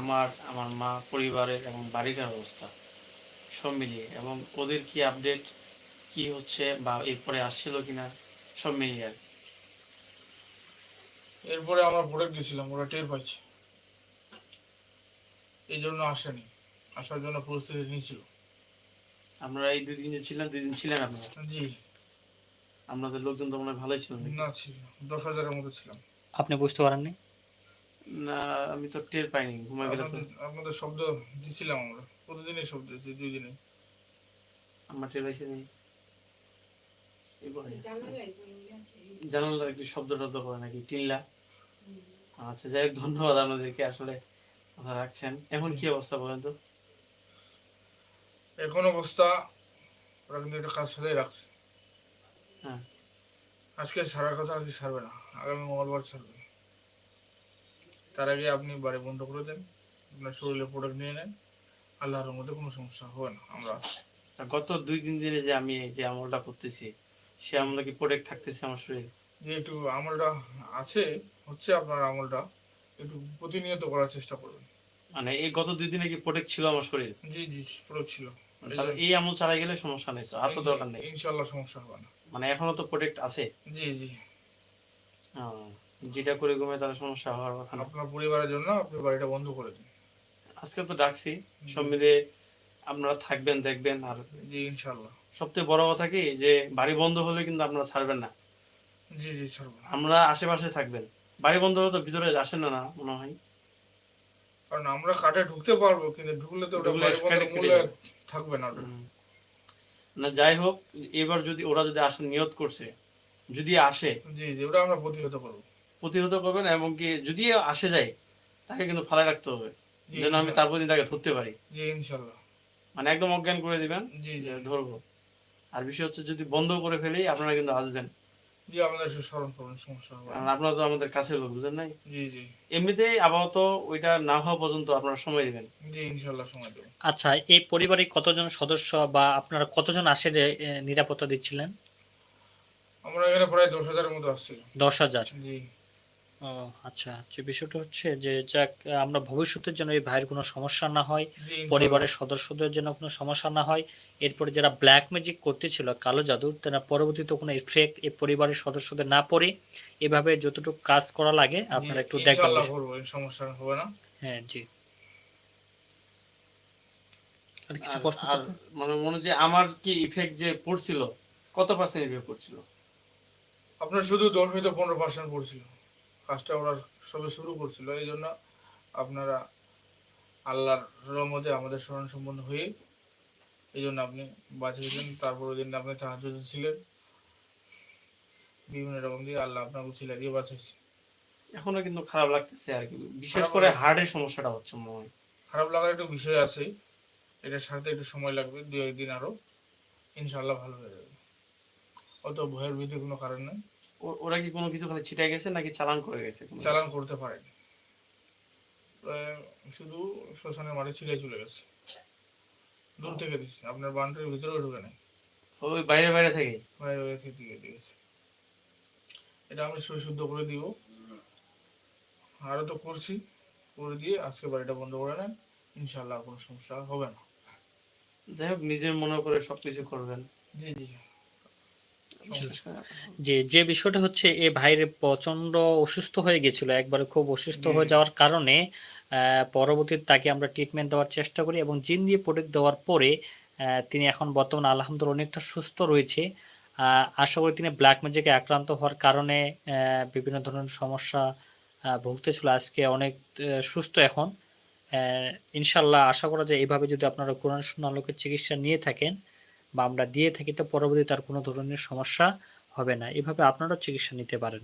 আমার আমার মা পরিবারের এবং বাড়িকার অবস্থা সব মিলিয়ে এবং ওদের কি আপডেট কি হচ্ছে বা এরপরে আসছিল কিনা সব মিলিয়ে আর এরপরে আমরা প্রোডাক্ট দিয়েছিলাম ওরা টের পাইছে। এই জন্য আসেনি আসার জন্য পরিস্থিতি নিয়েছিল। আমরা এই দুই দিন যে ছিলেন দুই দিন ছিলেন আপনারা? জি। আপনাদের লোকজন তো মনে হয় ভালোই ছিল? না ছিল দশ হাজারের মতো ছিলাম। আপনি বুঝতে পারেননি? না আমি তো টের পাইনি ঘুমাই গেলে তো। আপনাদের শব্দ দিছিলাম আমরা। প্রতিদিনই শব্দ দিচ্ছি দুই দিনে। আমার টের পাইছে নি। জানালার একটু শব্দ টব্দ করে নাকি টিল্লা আচ্ছা যাই হোক ধন্যবাদ আপনাদেরকে আসলে কথা রাখছেন। এখন কি অবস্থা বলেন তো? এখন অবস্থা ওরা কিন্তু একটা কাজ সাথেই রাখছে। হ্যাঁ। আজকে সারার কথা আজকে ছাড়বে না আগামী মঙ্গলবার ছাড়বে তার আগে আপনি বাড়ি বন্ধ করে দেন। আপনার শরীরে প্রোডাক্ট নিয়ে নেন। আল্লাহর মধ্যে কোনো সমস্যা হবে না। আমরা গত দুই তিন দিনে যে আমি যে আমলটা করতেছি সে আমলটা কি প্রোডাক্ট থাকতেছে আমার শরীরে? যে একটু আমলটা আছে হচ্ছে আপনার আমলটা একটু প্রতিনিয়ত করার চেষ্টা করবেন। মানে এই গত দুই দিনে কি প্রোডাক্ট ছিল আমার শরীরে? জি জি পুরো ছিল। তাহলে এই আমল চালাই গেলে সমস্যা নেই তো আর তো দরকার নেই। ইনশাল্লাহ সমস্যা হবে না। মানে এখনও তো প্রোডাক্ট আছে? জি জি। আহ, যেটা করে ঘুমে তাহলে সমস্যা হওয়ার কথা না। আপনার পরিবারের জন্য আপনি বাড়িটা বন্ধ করে দিন। আজকে তো ডাকছি সব মিলে আপনারা থাকবেন দেখবেন আর জি ইনশাল্লাহ সবথেকে বড় কথা কি যে বাড়ি বন্ধ হলে কিন্তু আপনারা ছাড়বেন না। জি জি ছাড়বো। আমরা আশেপাশে থাকবেন। বাড়ি বন্ধ হলে তো ভিতরে আসেন না না মনে হয়। কারণ আমরা কাটে ঢুকতে পারব কিন্তু ঢুকলে তো ওটা বাড়ি বন্ধ। থাকবে না ওটা। না যাই হোক এবার যদি ওরা যদি আসে নিয়ত করছে যদি আসে জি জি ওটা আমরা প্রতিহত করব। প্রতিহত করবেন এবং কি যদি আসে যায় তাকে কিন্তু ফালাই রাখতে হবে। যেন আমি তারপর দিন তাকে ধরতে পারি। জি মানে একদম অজ্ঞান করে দিবেন জি জি। ধরবো। আর বিষয় হচ্ছে যদি বন্ধ করে ফেলি আপনারা কিন্তু আসবেন। জি আমাদের স্মরণ করুন সমস্যা হবে আপনারা তো আমাদের কাছের লোক বুঝেন নাই? জি জি। এমনিতেই আপাতত ওইটা না হওয়া পর্যন্ত আপনারা সময় দিবেন। জি ইনশাল্লাহ সময় দেবো। আচ্ছা এই পরিবারে কতজন সদস্য বা আপনারা কতজন আসে যে, নিরাপত্তা দিচ্ছিলেন? আমরা এখানে প্রায় দশ হাজারের মতো আসছিল দশ হাজার। জি। ও আচ্ছা। যে বিষয়টা হচ্ছে যে যাক আমরা ভবিষ্যতের জন্য এই ভাইয়ের কোনো সমস্যা না হয় পরিবারের সদস্যদের জন্য কোনো সমস্যা না হয়। এরপরে যারা ব্ল্যাক ম্যাজিক করতেছিল কালো জাদু তারা পরবর্তীতে কোনো ইফেক্ট এই পরিবারের সদস্যদের না পড়ে। এভাবে যতটুকু কাজ করা লাগে আপনারা একটু দেখবেন। সমস্যা হবে না। হ্যাঁ জি। আর কিছু প্রশ্ন আর? মানে মনে হচ্ছে আমার কি ইফেক্ট যে পড়ছিল কত পার্সেন্ট ইফেক্ট পড়ছিল? আপনার শুধু দশ হয়তো পনেরো পার্সেন্ট পড়ছিল। কাজটা ওরা সবে শুরু করছিল। এই জন্য আপনারা আল্লাহর রহমতে আমাদের স্মরণ সম্পন্ন হয়ে এই জন্য আপনি বাঁচিয়েছেন। তারপরের দিন আপনি সাহায্য ছিলেন বিভিন্ন রকম দিয়ে আল্লাহ আপনার উচিলা দিয়ে বাঁচাইছে এখনও কিন্তু খারাপ লাগতেছে আর কি। বিশেষ করে হার্টের সমস্যাটা হচ্ছে মনে হয়। খারাপ লাগার একটু বিষয় আছে। এটার সাথে একটু সময় লাগবে দু একদিন আরও। ইনশাল্লাহ ভালো হয়ে যাবে। অত ভয়ের ভীতি কোনো কারণ নেই। ওরা কি কোনো কিছু খালি ছিটাই গেছে নাকি চালান করে গেছে চালান করতে পারেনি। শুধু শ্মশানের মাঠে ছিঁড়ে চলে গেছে। দূর থেকে দিচ্ছে আপনার বান্ডের ভিতরেও ঢুকে নেই। ওই বাইরে বাইরে থেকে? বাইরে বাইরে থেকে দিয়ে দিয়েছে এটা আমি শুদ্ধ করে দিব। আরও তো করছি করে দিয়ে আজকে বাড়িটা বন্ধ করে নেন। ইনশাল্লাহ কোনো সমস্যা হবে না। যাই হোক নিজের মনে করে সবকিছু করবেন। জি জি। যে যে বিষয়টা হচ্ছে এ ভাইয়ের প্রচণ্ড অসুস্থ হয়ে গেছিল একবারে খুব অসুস্থ হয়ে যাওয়ার কারণে পরবর্তীতে তাকে আমরা ট্রিটমেন্ট দেওয়ার চেষ্টা করি এবং জিন দিয়ে প্রোডাক্ট দেওয়ার পরে তিনি এখন বর্তমানে আলহামদুলিল্লাহ অনেকটা সুস্থ রয়েছে। আশা করি তিনি ব্ল্যাক ম্যাজিকে আক্রান্ত হওয়ার কারণে বিভিন্ন ধরনের সমস্যা ভুগতেছিল। আজকে অনেক সুস্থ এখন। আহ, ইনশাল্লাহ আশা করা যায় এইভাবে যদি আপনারা কোরআন শূন্য আলোকের চিকিৎসা নিয়ে থাকেন বা আমরা দিয়ে থাকি, তো পরবর্তী তার কোনো ধরনের সমস্যা হবে না। এভাবে আপনারাও চিকিৎসা নিতে পারেন।